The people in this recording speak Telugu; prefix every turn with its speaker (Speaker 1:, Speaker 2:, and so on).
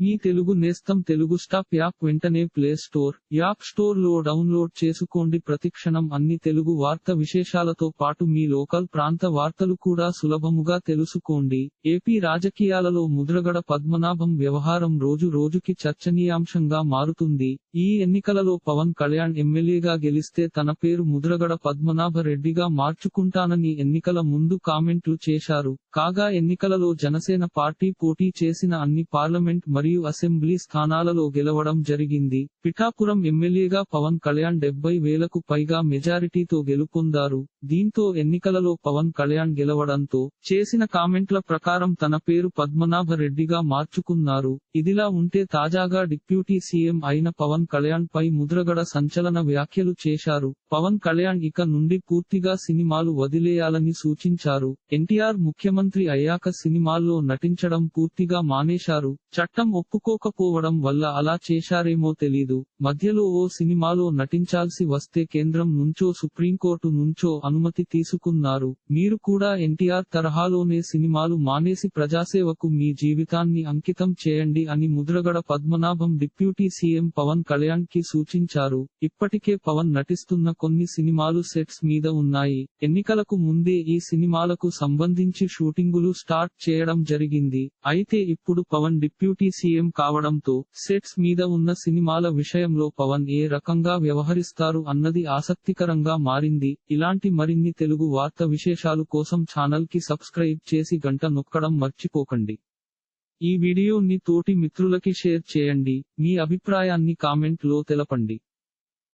Speaker 1: మీ తెలుగు నేస్తం తెలుగు స్టాప్ యాప్ వెంటనే ప్లే స్టోర్ యాప్ స్టోర్లో డౌన్లోడ్ చేసుకోండి. ప్రతిక్షణం అన్ని తెలుగు వార్త విశేషాలతో పాటు మీ లోకల్ ప్రాంత వార్తలు కూడా సులభముగా తెలుసుకోండి. ఏపీ రాజకీయాలలో ముద్రగడ పద్మనాభం వ్యవహారం రోజు రోజుకి చర్చనీయాంశంగా మారుతుంది. ఈ ఎన్నికలలో పవన్ కళ్యాణ్ ఎమ్మెల్యేగా గెలిస్తే తన పేరు ముద్రగడ పద్మనాభ రెడ్డిగా మార్చుకుంటానని ఎన్నికల ముందు కామెంట్లు చేశారు. కాగా ఎన్నికలలో జనసేన పార్టీ పోటీ చేసిన అన్ని పార్లమెంట్ మరియు అసెంబ్లీ స్థానాలలో గెలవడం జరిగింది. పిఠాపురం ఎమ్మెల్యేగా పవన్ కళ్యాణ్ డెబ్బై వేలకు పైగా మెజారిటీతో గెలుపొందారు. దీంతో ఎన్నికలలో పవన్ కళ్యాణ్ గెలవడంతో చేసిన కామెంట్ల ప్రకారం తన పేరు పద్మనాభ రెడ్డిగా మార్చుకున్నారు. ఇదిలా ఉంటే తాజాగా డిప్యూటీ సీఎం అయిన పవన్ కళ్యాణ్ పై ముద్రగడ సంచలన వ్యాఖ్యలు చేశారు. పవన్ కళ్యాణ్ ఇక నుండి పూర్తిగా సినిమాలు వదిలేయాలని సూచించారు. ఎన్టీఆర్ ముఖ్యమంత్రి అయ్యాక సినిమాల్లో నటించడం పూర్తిగా మానేశారు. చట్టం ఒప్పుకోకపోవడం వల్ల అలా చేశారేమో తెలీదు. మధ్యలో ఓ సినిమాలో నటించాల్సి వస్తే కేంద్రం నుంచో సుప్రీంకోర్టు నుంచో అనుమతి తీసుకున్నారు. మీరు కూడా ఎన్టీఆర్ తరహాలోనే సినిమాలు మానేసి ప్రజాసేవకు మీ జీవితాన్ని అంకితం చేయండి అని ముద్రగడ పద్మనాభం డిప్యూటీ సీఎం పవన్ కళ్యాణ్కి సూచించారు. ఇప్పటికే పవన్ నటిస్తున్న కొన్ని సినిమాలు సెట్స్ మీద ఉన్నాయి. ఎన్నికలకు ముందే ఈ సినిమాలకు సంబంధించి షూటింగులు స్టార్ట్ చేయడం జరిగింది. అయితే ఇప్పుడు పవన్ డిప్యూటీ సీఎం కావడంతో సెట్స్ మీద ఉన్న సినిమాల విషయంలో పవన్ ఏ రకంగా వ్యవహరిస్తారు అన్నది ఆసక్తికరంగా మారింది. ఇలాంటి మరిన్ని తెలుగు వార్త విశేషాలు కోసం ఛానల్కి సబ్స్క్రైబ్ చేసి గంట నొక్కడం మర్చిపోకండి. ఈ వీడియోని తోటి మిత్రులకి షేర్ చేయండి. మీ అభిప్రాయాన్ని కామెంట్లో తెలపండి.